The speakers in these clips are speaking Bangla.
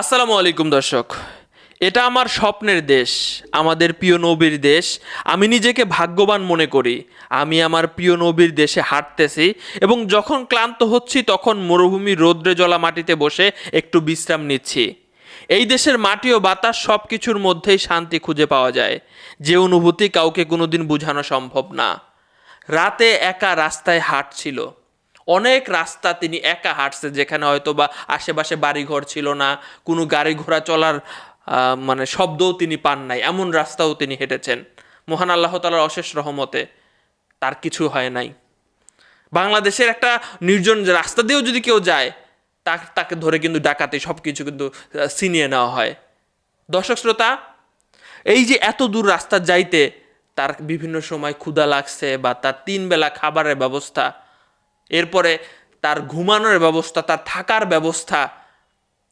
আসসালামু আলাইকুম দর্শক। এটা আমার স্বপ্নের দেশ, আমাদের প্রিয় নবীর দেশ। আমি নিজেকে ভাগ্যবান মনে করি। আমি আমার প্রিয় নবীর দেশে হাঁটতেছি এবং যখন ক্লান্ত হচ্ছি তখন মরুভূমির রৌদ্রে জলা মাটিতে বসে একটু বিশ্রাম নিচ্ছি। এই দেশের মাটি ও বাতাস সব কিছুর মধ্যেই শান্তি খুঁজে পাওয়া যায়। যে অনুভূতি কাউকে কোনোদিন বোঝানো সম্ভব না। রাতে একা রাস্তায় হাঁটছিল। অনেক রাস্তা তিনি একা হাঁটছে, যেখানে হয়তো বা আশেপাশে বাড়িঘর ছিল না, কোনো গাড়ি ঘোড়া চলার মানে শব্দও তিনি পান নাই, এমন রাস্তাও তিনি হেঁটেছেন। মহান আল্লাহ তালার অশেষ রহমতে তার কিছু হয় নাই। বাংলাদেশের একটা নির্জন রাস্তা দিয়েও যদি কেউ যায়, তাকে ধরে কিন্তু ডাকাতে সব কিছু কিন্তু ছিনিয়ে নেওয়া হয়। দর্শক শ্রোতা, এই যে এত দূর রাস্তা যাইতে তার বিভিন্ন সময় ক্ষুধা লাগছে বা তার তিন বেলা খাবারের ব্যবস্থা এরপরে তার ঘুমানোর ব্যবস্থা, তার থাকার ব্যবস্থা,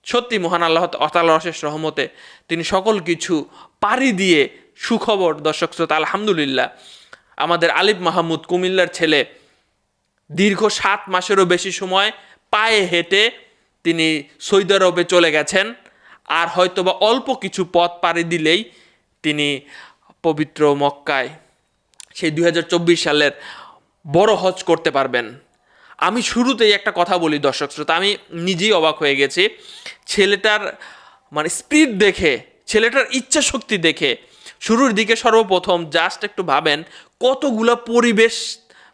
সত্যি মহান আল্লাহ তাআলার অশেষ রহমতে তিনি সকল কিছু পাড়ি দিয়ে সুখবর, দর্শক শ্রোতা, আলহামদুলিল্লাহ। আমাদের আলিফ মাহমুদ কুমিল্লার ছেলে দীর্ঘ সাত মাসেরও বেশি সময় পায়ে হেঁটে তিনি সৌদি আরবে চলে গেছেন। আর হয়তোবা অল্প কিছু পথ পাড়ি দিলেই তিনি পবিত্র মক্কায় সেই দু হাজার চব্বিশ সালের বড় হজ করতে পারবেন। আমি শুরুতেই একটা কথা বলি, দর্শক শ্রোতা, আমি নিজেই অবাক হয়ে গেছি। ছেলেটার মানে স্পিড দেখে, ছেলেটার ইচ্ছা শক্তি দেখে, শুরুর দিকে সর্বপ্রথম জাস্ট একটু ভাবেন কতগুলো পরিবেশ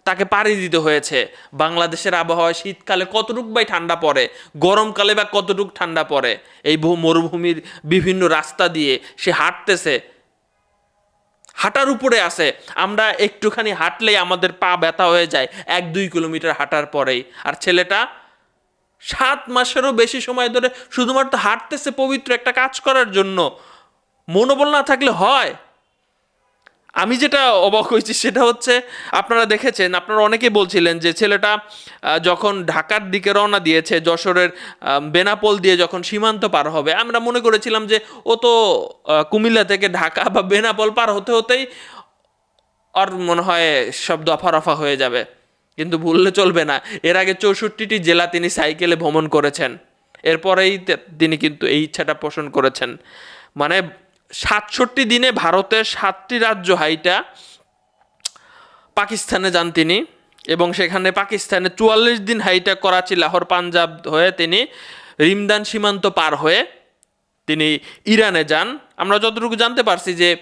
তাকে পাড়ি দিতে হয়েছে। বাংলাদেশের আবহাওয়া শীতকালে কতটুক বাই ঠান্ডা পড়ে, গরমকালে বা কতটুক ঠান্ডা পড়ে, এই মরুভূমির বিভিন্ন রাস্তা দিয়ে সে হাঁটতেছে। হাঁটার উপরে আছে। আমরা একটুখানি হাঁটলেই আমাদের পা ব্যথা হয়ে যায় এক দুই কিলোমিটার হাঁটার পরেই। আর ছেলেটা সাত মাসেরও বেশি সময় ধরে শুধুমাত্র হাঁটতেছে পবিত্র একটা কাজ করার জন্য। মনোবল না থাকলে হয়। আমি যেটা অবাক হয়েছি সেটা হচ্ছে, আপনারা দেখেছেন, আপনারা অনেকে বলছিলেন যে ছেলেটা যখন ঢাকার দিকে রওনা দিয়েছে, যশোরের বেনাপোল দিয়ে যখন সীমান্ত পার হবে, আমরা মনে করেছিলাম যে ও তো কুমিল্লা থেকে ঢাকা বা বেনাপোল পার হতে হতেই আর মনে হয় সব দফা রফা হয়ে যাবে। কিন্তু ভুললে চলবে না। এর আগে চৌষট্টিটি জেলা তিনি সাইকেলে ভ্রমণ করেছেন। এরপরেই তিনি কিন্তু এই ইচ্ছাটা পোষণ করেছেন। মানে সাতষট্টি দিনে ভারতের সাতটি রাজ্য হাইটা পাকিস্তানে যান তিনি এবং সেখানে পাকিস্তানে চুয়াল্লিশ দিন হাইটা করাচি, লাহোর, পাঞ্জাব হয়ে তিনি রিমদান সীমান্ত পার হয়ে তিনি ইরানে যান। আমরা যতটুকু জানতে পারছি যে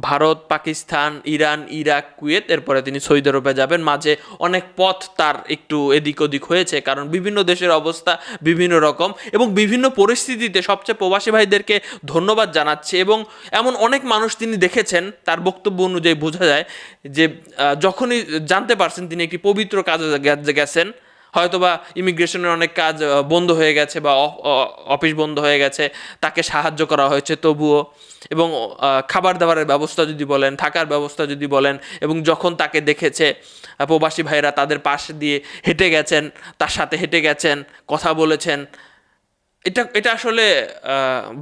Bharat, Pakistan, Iran, Iraq, Kuwait, এরপরে তিনি সৌদি আরবে যাবেন। মাঝে অনেক পথ তার একটু এদিক ওদিক হয়েছে, কারণ বিভিন্ন দেশের অবস্থা বিভিন্ন রকম এবং বিভিন্ন পরিস্থিতিতে সবচেয়ে প্রবাসী ভাইদেরকে ধন্যবাদ জানাচ্ছে এবং এমন অনেক মানুষ তিনি দেখেছেন, তার বক্তব্য অনুযায়ী বোঝা যায় যে যখনই জানতে পারছেন তিনি একটি পবিত্র কাজে গে- গেছেন হয়তোবা ইমিগ্রেশনের অনেক কাজ বন্ধ হয়ে গেছে বা অফিস বন্ধ হয়ে গেছে, তাকে সাহায্য করা হয়েছে তবুও। এবং খাবার দাবারের ব্যবস্থা যদি বলেন, থাকার ব্যবস্থা যদি বলেন, এবং যখন তাকে দেখেছে প্রবাসী ভাইরা তাদের পাশ দিয়ে হেঁটে গেছেন, তার সাথে হেঁটে গেছেন, কথা বলেছেন, এটা এটা আসলে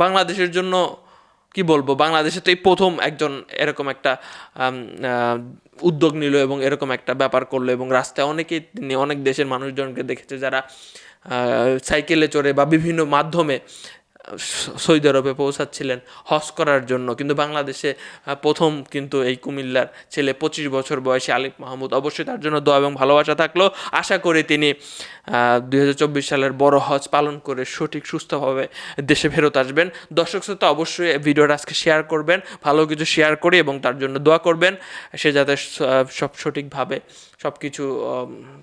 বাংলাদেশের জন্য কি বলব, বাংলাদেশে তো এই প্রথম একজন এরকম একটা উদ্যোগ নিল এবং এরকম একটা ব্যাপার করল এবং রাস্তায় অনেকেই অনেক দেশের মানুষজনকে দেখেছে যারা সাইকেলে চড়ে বা বিভিন্ন মাধ্যমে সৌদি আরবে পৌঁছাচ্ছিলেন হজ করার জন্য। কিন্তু বাংলাদেশে প্রথম কিন্তু এই কুমিল্লার ছেলে পঁচিশ বছর বয়সী আলিফ মাহমুদ অবশ্যই তার জন্য দোয়া এবং ভালোবাসা থাকল। আশা করি তিনি দু হাজার চব্বিশ সালের বড় হজ পালন করে সঠিক, সুস্থভাবে দেশে ফেরত আসবেন। দর্শক শ্রোতা, অবশ্যই ভিডিওটা আজকে শেয়ার করবেন, ভালো কিছু শেয়ার করি এবং তার জন্য দোয়া করবেন। সে যাতে সব সঠিকভাবে সব কিছু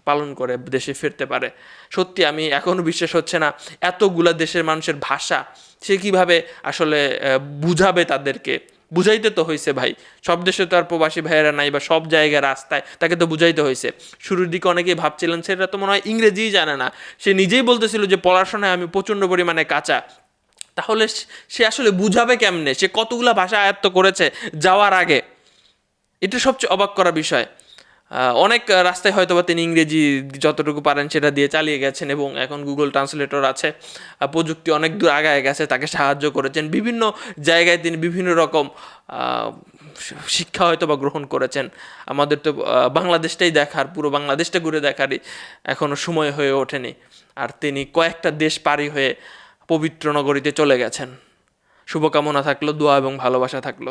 পালন করে দেশে ফিরতে পারে। সত্যি আমি এখনও বিশ্বাস হচ্ছে না, এতগুলা দেশের মানুষের ভাষা সে কীভাবে আসলে বুঝাবে তাদেরকে? বুঝাইতে তো হয়েছে ভাই। সব দেশে তো আর প্রবাসী ভাইয়েরা নাই বা সব জায়গায় রাস্তায়, তাকে তো বুঝাইতে হয়েছে শুরুর দিকে অনেকেই ভাবছিলেন, সেটা তো মনে হয় ইংরেজিই জানে না। সে নিজেই বলতেছিল যে, পড়াশোনায় আমি প্রচণ্ড পরিমাণে কাঁচা। তাহলে সে- আসলে বুঝাবে কেমনে? সে কতগুলা ভাষা আয়ত্ত করেছে যাওয়ার আগে? এটা সবচেয়ে অবাক করা বিষয়। অনেক রাস্তায় হয়তো বা তিনি ইংরেজি যতটুকু পারেন সেটা দিয়ে চালিয়ে গেছেন এবং এখন গুগল ট্রান্সলেটর আছে। প্রযুক্তি অনেক দূর আগায় গেছে, তাকে সাহায্য করেছেন। বিভিন্ন জায়গায় তিনি বিভিন্ন রকম শিক্ষা হয়তো বা গ্রহণ করেছেন। আমাদের তো বাংলাদেশটাই দেখার, পুরো বাংলাদেশটা ঘুরে দেখারই এখনও সময় হয়ে ওঠেনি। আর তিনি কয়েকটা দেশ পাড়ি হয়ে পবিত্র নগরীতে চলে গেছেন। শুভকামনা থাকল, দোয়া এবং ভালোবাসা থাকল।